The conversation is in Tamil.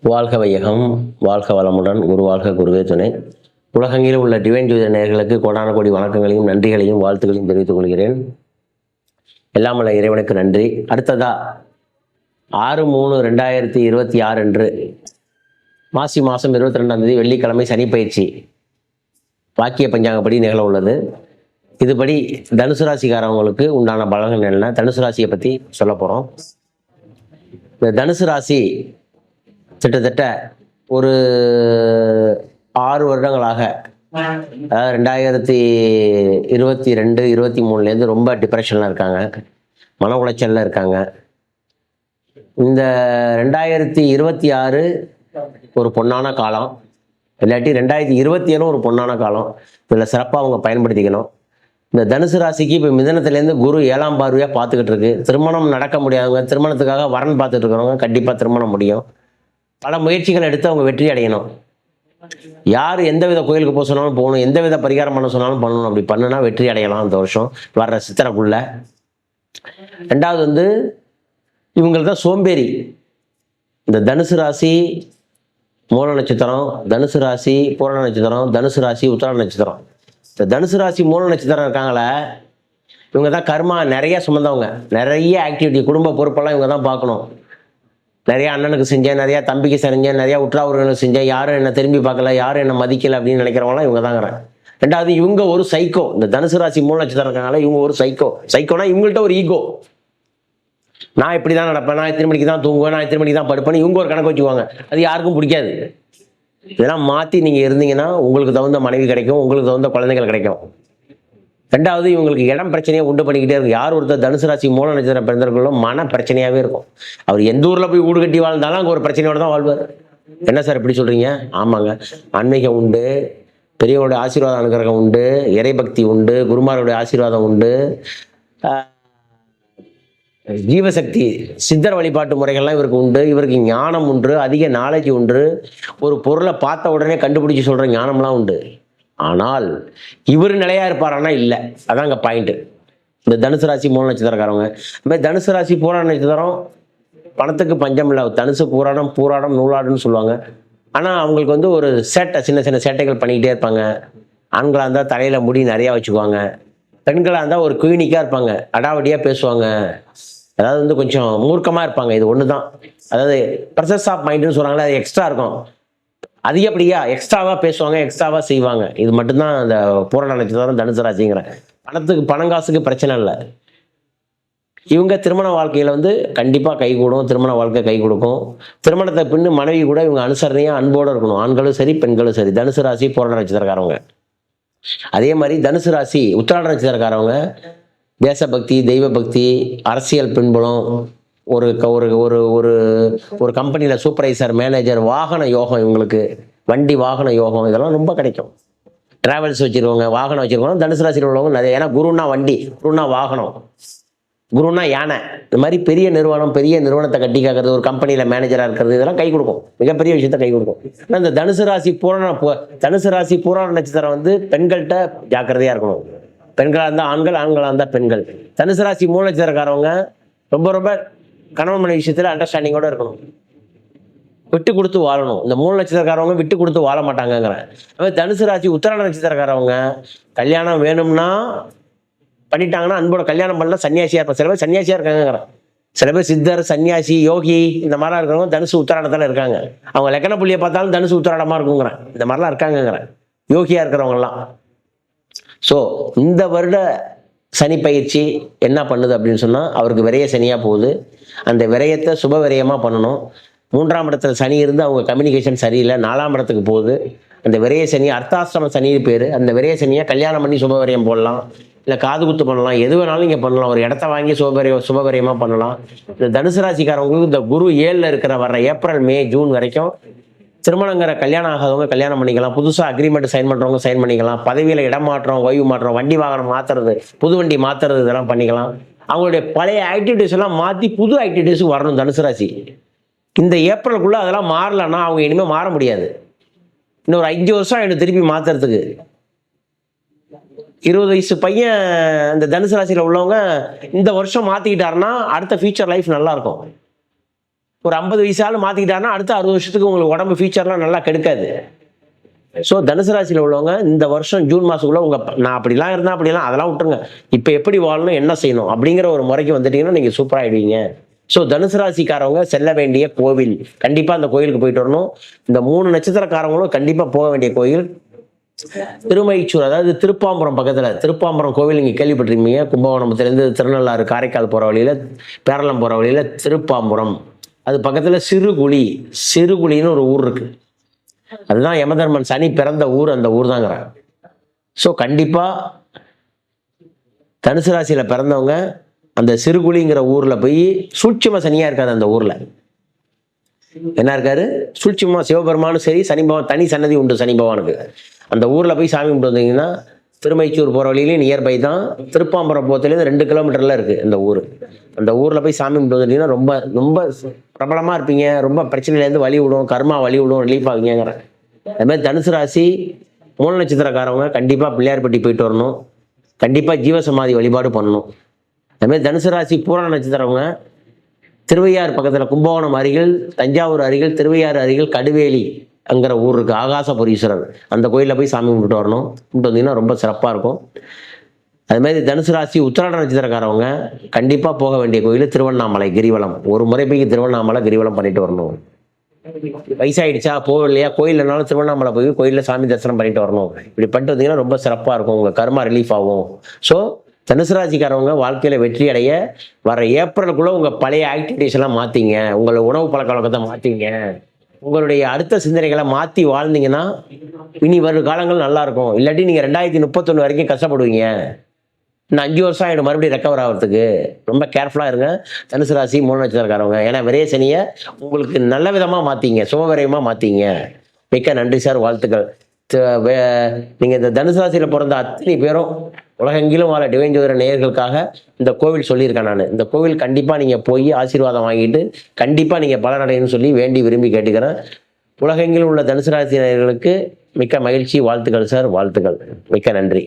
வாழ்க வையகம் வாழ்க வளமுடன் குரு வாழ்க குருவே துணை. உலகங்களில் உள்ள டிவைன் ஜோதிட நேர்களுக்கு கோடான கோடி வணக்கங்களையும் நன்றிகளையும் வாழ்த்துக்களையும் தெரிவித்துக் கொள்கிறேன். எல்லாம் உள்ள இறைவனுக்கு நன்றி. அடுத்ததா ஆறு மூணு ரெண்டாயிரத்தி இருபத்தி ஆறு அன்று மாசி மாதம் இருபத்தி ரெண்டாம் தேதி வெள்ளிக்கிழமை சனி பயிற்சி. வாக்கிய பஞ்சாங்கப்படி நிகழ உள்ளது. இதுபடி தனுசு ராசிக்காரவங்களுக்கு உண்டான பலன்கள் என்ன தனுசு ராசியை பற்றி சொல்ல போகிறோம் இந்த தனுசு ராசி கிட்டத்தட்ட ஒரு ஆறு வருடங்களாக அதாவது ரெண்டாயிரத்தி இருபத்தி ரெண்டு இருபத்தி மூணுலேருந்து ரொம்ப டிப்ரெஷனில் இருக்காங்க. மன உளைச்சலில் இருக்காங்க. இந்த ரெண்டாயிரத்தி இருபத்தி ஆறு ஒரு பொன்னான காலம். இல்லாட்டி ரெண்டாயிரத்தி இருபத்தி ஏழும் ஒரு பொன்னான காலம். இதில் சிறப்பாக அவங்க பயன்படுத்திக்கணும். இந்த தனுசு ராசிக்கு இப்போ மிதனத்துலேருந்து குரு ஏழாம் பார்வையாக பார்த்துக்கிட்டு இருக்கு. திருமணம் நடக்க முடியாதவங்க திருமணத்துக்காக வரன் பார்த்துட்டு இருக்கிறவங்க கண்டிப்பாக திருமணம் முடியும். பல முயற்சிகள் எடுத்து அவங்க வெற்றி அடையணும். யார் எந்த வித கோயிலுக்கு போக சொன்னாலும் போகணும் எந்த வித பரிகாரம் பண்ண சொன்னாலும் பண்ணணும். அப்படி பண்ணுனா வெற்றி அடையலாம் அந்த வருஷம். வர்ற சித்திரக்குள்ள. ரெண்டாவது வந்து இவங்களுக்கு தான் சோம்பேறி. இந்த தனுசு ராசி மூல நட்சத்திரம் தனுசு ராசி பூரண நட்சத்திரம் தனுசு ராசி உத்தர நட்சத்திரம். இந்த தனுசு ராசி மூல நட்சத்திரம் இருக்காங்களே இவங்க தான் கர்மா நிறைய சுமந்தவங்க நிறைய ஆக்டிவிட்டி குடும்ப பொறுப்பெல்லாம் இவங்க தான் பார்க்கணும். நிறைய அண்ணனுக்கு செஞ்சேன் நிறைய தம்பிக்கு செஞ்சேன் நிறைய உற்றாவுறவங்களுக்கு செஞ்சேன். யாரும் என்னை திரும்பி பார்க்கல யாரும் என்னை மதிக்கல அப்படின்னு நினைக்கிறவங்களாம் இவங்க தாங்கிறேன் ரெண்டாவது இவங்க ஒரு சைக்கோ இந்த தனுசு ராசி மூணு நட்சத்திரம் இருக்காங்களே இவங்க ஒரு சைக்கோ சைக்கோனா இவங்கள்ட்ட ஒரு ஈகோ நான் இப்படி தான் நடப்பேன் நான் இத்தனை மணிக்கு தான் தூங்குவேன் நான் இத்தனை மணிக்கு தான் படுப்பேன் இவங்க ஒரு கணக்கு வச்சுக்குவாங்க. அது யாருக்கும் பிடிக்காது. இதெல்லாம் மாற்றி நீங்கள் இருந்தீங்கன்னா உங்களுக்கு தகுந்த மனைவி கிடைக்கும் உங்களுக்கு தகுந்த குழந்தைகள் கிடைக்கும். ரெண்டாவது இவங்களுக்கு இடம் பிரச்சனையை உண்டு பண்ணிக்கிட்டே இருக்கும் யார் ஒருத்தர் தனுசு ராசி மூல நட்சத்திரம் பிறந்தவர்களும் மன பிரச்சனையாகவே இருக்கும். அவர் எந்த ஊரில் போய் வீடு கட்டி வாழ்ந்தாலும் அங்கே ஒரு பிரச்சனையோட தான் வாழ்வார். என்ன சார் இப்படி சொல்கிறீங்க ஆமாங்க. ஆன்மீகம் உண்டு பெரியவருடைய ஆசீர்வாதம் அனுகிரகம் உண்டு இறைபக்தி உண்டு குருமாரோடைய ஆசீர்வாதம் உண்டு. ஜீவசக்தி சித்தர் வழிபாட்டு முறைகள்லாம் இவருக்கு உண்டு. இவருக்கு ஞானம் உண்டு அதிக நாலேஜ் உண்டு. ஒரு பொருளை பார்த்த உடனே கண்டுபிடிச்சு சொல்கிற ஞானம்லாம் உண்டு. ஆனால் இவர் நிலையா இருப்பாரானா இல்லை. அதாங்க பாயிண்ட்டு இந்த தனுசு ராசி மூல நட்சத்திரக்காரவங்க. இந்த தனுசு ராசி பூராண நட்சத்திரம் பணத்துக்கு பஞ்சம் இல்லை. தனுசு பூராணம் பூராடம் நூலாடுன்னு சொல்லுவாங்க. ஆனால் அவங்களுக்கு வந்து ஒரு சேட்டை சின்ன சின்ன சேட்டைகள் பண்ணிக்கிட்டே இருப்பாங்க. ஆண்களாக இருந்தால் தலையில் முடி நிறையா வச்சுக்குவாங்க. பெண்களாக இருந்தால் ஒரு குயினிக்காக இருப்பாங்க. அடாவடியாக பேசுவாங்க. அதாவது வந்து கொஞ்சம் மூர்க்கமாக இருப்பாங்க. இது ஒன்று தான் அதாவது ப்ரெசஸ் ஆஃப் மைண்டுன்னு சொல்கிறாங்களே அது எக்ஸ்ட்ரா இருக்கும். அதிகப்படியா எக்ஸ்ட்ராவாக பேசுவாங்க எக்ஸ்ட்ராவாக செய்வாங்க. இது மட்டும்தான் அந்த பூரண நட்சத்திரம் தனுசு ராசிங்கிறேன் பணத்துக்கு பணங்காசுக்கு பிரச்சனை இல்லை. இவங்க திருமண வாழ்க்கையில் வந்து கண்டிப்பாக கை கூடும் திருமண வாழ்க்கை கை கொடுக்கும். திருமணத்தை பின்னு மனைவி கூட இவங்க அனுசரணையாக அன்போடு இருக்கணும். ஆண்களும் சரி பெண்களும் சரி. தனுசு ராசி பூரண நட்சத்திரக்காரவங்க. அதே மாதிரி தனுசு ராசி உத்திராட நட்சத்திரக்காரவங்க. தேசபக்தி தெய்வ பக்தி அரசியல் பின்புலம் ஒரு க- ஒரு ஒரு ஒரு ஒரு கம்பெனியில் சூப்பர்வைசர் மேனேஜர் வாகன யோகம் இவங்களுக்கு. வண்டி வாகன யோகம் இதெல்லாம் ரொம்ப கிடைக்கும். டிராவல்ஸ் வச்சுருவாங்க வாகனம் வச்சுருக்கோம் தனுசு ராசியில் உள்ளவங்க நிறைய. ஏன்னா குருன்னா வண்டி குருன்னா வாகனம். குருன்னா யானை. இந்த மாதிரி பெரிய நிறுவனம் பெரிய நிறுவனத்தை கட்டி காக்கிறது ஒரு கம்பெனியில் மேனேஜராக இருக்கிறது இதெல்லாம் கை கொடுக்கும். மிகப்பெரிய விஷயத்த கை கொடுக்கும். ஆனால் இந்த தனுசு ராசி பூரண தனுசு ராசி பூரண நட்சத்திரம் வந்து பெண்கள்கிட்ட ஜாக்கிரதையாக இருக்கணும். பெண்களாக இருந்தால் ஆண்கள் ஆண்களாக இருந்தால் பெண்கள். தனுசு ராசி மூல நட்சத்திரக்காரவங்க ரொம்ப ரொம்ப கணவன் மனைவி விஷயத்தில் அண்டர்ஸ்டாண்டிங்கோட இருக்கணும். விட்டு கொடுத்து வாழணும். இந்த மூணு நட்சத்திரக்காரவங்க விட்டு கொடுத்து வாழ மாட்டாங்கங்கிறேன் அதே தனுசு ராசி உத்தராட நட்சத்திரக்காரவங்க கல்யாணம் வேணும்னா பண்ணிட்டாங்கன்னா அன்போட கல்யாணம் பண்ணலாம் சன்னியாசியாக இருப்பாங்க. சில பேர் சன்னியாசியாக இருக்காங்கிறேன் சில பேர் சித்தர் சன்னியாசி யோகி இந்த மாதிரிலாம் இருக்கிறவங்க தனுசு உத்தராடத்தில் இருக்காங்க. அவங்க லக்கண புள்ளியை பார்த்தாலும் தனுசு உத்தராடமாக இருக்குங்கிறேன் இந்த மாதிரிலாம் இருக்காங்கங்கிறேன் யோகியாக இருக்கிறவங்கலாம். ஸோ இந்த வருட சனி பயிற்சி என்ன பண்ணுது அப்படின்னு சொன்னால் அவருக்கு விரைய சனியாக போகுது. அந்த விரயத்தை சுப விரயமாக பண்ணணும். மூன்றாம் இடத்துல சனி இருந்து அவங்க கம்யூனிகேஷன் சரியில்லை. நாலாம் இடத்துக்கு போகுது. அந்த விரைய சனி அர்த்தாசிரம சனி பேர். அந்த விரைய சனியை கல்யாணம் பண்ணி சுப விரயம் போடலாம். இல்லை காது குத்து பண்ணலாம். எது வேணாலும் இங்கே பண்ணலாம். ஒரு இடத்த வாங்கி சுபவிரயம் சுபவிரயமாக பண்ணலாம். இந்த தனுசு ராசிக்காரவங்களுக்கு இந்த குரு ஏழில் இருக்கிற வர்ற ஏப்ரல் மே ஜூன் வரைக்கும் திருமணங்கிற கல்யாணம் ஆகாதவங்க கல்யாணம் பண்ணிக்கலாம். புதுசாக அக்ரிமெண்ட் சைன் பண்ணுறவங்க சைன் பண்ணிக்கலாம். பதவியில் இடம் மாற்றம் ஓய்வு மாற்றம் வண்டி வாகனம் மாற்றுறது புது வண்டி மாற்றுறது இதெல்லாம் பண்ணிக்கலாம். அவங்களுடைய பழைய ஆக்டிவிட்டிஸ் எல்லாம் மாற்றி புது ஆக்டிவிட்டிஸும் வரணும் தனுசு ராசி. இந்த ஏப்ரலுக்குள்ளே அதெல்லாம் மாறலன்னா அவங்க இனிமேல் மாற முடியாது. இன்னும் ஒரு அஞ்சு வருஷம் எனக்கு திருப்பி மாற்றுறதுக்கு இருபது வயசு பையன் இந்த தனுசு ராசியில் உள்ளவங்க இந்த வருஷம் மாற்றிக்கிட்டாருன்னா அடுத்த ஃபியூச்சர் லைஃப் நல்லாயிருக்கும். ஒரு ஐம்பது வயசாலும் மாற்றிக்கிட்டாருன்னா அடுத்த அறுபது வருஷத்துக்கு உங்களுக்கு உடம்பு ஃபியூச்சர்லாம் நல்லா கெடுக்காது. ஸோ தனுசு ராசியில் உள்ளவங்க இந்த வருஷம் ஜூன் மாதத்துக்குள்ளே உங்கள் நான் அப்படிலாம் இருந்தால் அப்படிலாம் அதெல்லாம் விட்டுருங்க. இப்போ எப்படி வாழணும் என்ன செய்யணும் அப்படிங்கிற ஒரு முறைக்கு வந்துட்டீங்கன்னா நீங்கள் சூப்பராகிடுவீங்க ஸோ தனுசு ராசிக்காரவங்க செல்ல வேண்டிய கோவில் கண்டிப்பாக அந்த கோயிலுக்கு போயிட்டு வரணும். இந்த மூணு நட்சத்திரக்காரவங்களும் கண்டிப்பாக போக வேண்டிய கோயில். திருமைச்சூர் அதாவது திருப்பாம்புரம் பக்கத்தில் திருப்பாம்புரம் கோவில் நீங்கள் கேள்விப்பட்டிருப்பீங்க. கும்பகோணத்துலேருந்து திருநள்ளாறு காரைக்கால் போகிற வழியில் பேரளம் போகிற வழியில் திருப்பாம்புரம். அது பக்கத்தில் சிறுகுழி சிறுகுழின்னு ஒரு ஊர் இருக்குது அதுதான் யமதர்மன் சனி பிறந்த ஊர் அந்த ஊர் தாங்கிறாங்க ஸோ கண்டிப்பாக தனுசு ராசியில் பிறந்தவங்க அந்த சிறுகுழிங்கிற ஊரில் போய் சூட்சம சனியாக இருக்காது அந்த ஊரில். என்ன இருக்காரு? சூட்சுமா சிவபெருமானும் சரி சனி பகவான் தனி சன்னதி உண்டு சனி பகவானுக்கு. அந்த ஊரில் போய் சாமி கும்பிட்டு வந்தீங்கன்னா திருமைச்சூர் போகிற வழியிலையும் நியர்பை தான் திருப்பாம்பரம் போத்துலேருந்து ரெண்டு கிலோமீட்டரில் இருக்குது இந்த ஊர். அந்த ஊரில் போய் சாமி கும்பிட்டு வந்துட்டீங்கன்னா ரொம்ப ரொம்ப பிரபலமாக இருப்பீங்க. ரொம்ப பிரச்சனையிலேருந்து வழி விடும் கர்மா வழி விடும் ரிலீஃப் ஆகுங்கிறேன் அதுமாதிரி தனுசு ராசி மூல நட்சத்திரக்காரவங்க கண்டிப்பாக பிள்ளையார்பட்டி போயிட்டு வரணும். கண்டிப்பாக ஜீவசமாதி வழிபாடு பண்ணணும். அதுமாதிரி தனுசு ராசி பூரண நட்சத்திரவங்க திருவையாறு பக்கத்தில் கும்பகோணம் அருகில் தஞ்சாவூர் அருகில் திருவையாறு அருகில் கடுவேலி அங்கிற ஊர் இருக்குது ஆகாசபுரீஸ்வரர் அந்த கோயிலில் போய் சாமி கும்பிட்டு வரணும். கும்பிட்டு வந்தீங்கன்னா ரொம்ப சிறப்பாக இருக்கும். அது மாதிரி தனுசு ராசி உத்திராட நட்சத்திரக்காரவங்க கண்டிப்பாக போக வேண்டிய கோயில் திருவண்ணாமலை கிரிவலம். ஒரு முறை போய் திருவண்ணாமலை கிரிவலம் பண்ணிட்டு வரணும். வயசாயிடுச்சா போகலையா கோயில்லனாலும் திருவண்ணாமலை போய் கோயிலில் சாமி தரிசனம் பண்ணிட்டு வரணும். இப்படி பண்ணிட்டு வந்தீங்கன்னா ரொம்ப சிறப்பாக இருக்கும். உங்கள் கர்மா ரிலீஃப் ஆகும். ஸோ தனுசு ராசிக்காரவங்க வாழ்க்கையில் வெற்றி அடைய வர ஏப்ரலுக்குள்ளே உங்கள் பழைய ஆக்டிவிட்டிஸ் எல்லாம் மாற்றிங்க உங்களை உணவு பழக்க வழக்கத்தை மாற்றிங்க உங்களுடைய அடுத்த சிந்தனைகளை மாற்றி வாழ்ந்தீங்கன்னா இனி வரும் காலங்கள் நல்லாயிருக்கும். இல்லாட்டி நீங்கள் ரெண்டாயிரத்தி முப்பத்தொன்று வரைக்கும் கஷ்டப்படுவீங்க. இன்னும் அஞ்சு வருஷம் ஆகிடும் மறுபடியும் ரெக்கவர் ஆகிறதுக்கு ரொம்ப கேர்ஃபுல்லாக இருங்க. தனுசு ராசி மூணு நட்சத்திரக்காரவங்க. ஏன்னா விரைய சனியை உங்களுக்கு நல்ல விதமாக மாற்றிங்க சுபவிரயமாக மாற்றிங்க மிக்க நன்றி சார். வாழ்த்துக்கள். நீங்கள் இந்த தனுசு ராசியில் பிறந்த அத்தனை பேரும் உலகெங்கிலும் வாழ டிவைன் ஜோதிர நேயர்களுக்காக இந்த கோவில் சொல்லியிருக்கேன் நான். இந்த கோவில் கண்டிப்பாக நீங்கள் போய் ஆசீர்வாதம் வாங்கிட்டு கண்டிப்பாக நீங்கள் பலனடையணும்னு சொல்லி வேண்டி விரும்பி கேட்டுக்கிறேன். உலகெங்கிலும் உள்ள தனுசு ராசி நேயர்களுக்கு மிக்க மகிழ்ச்சி வாழ்த்துக்கள் சார் வாழ்த்துக்கள். மிக்க நன்றி.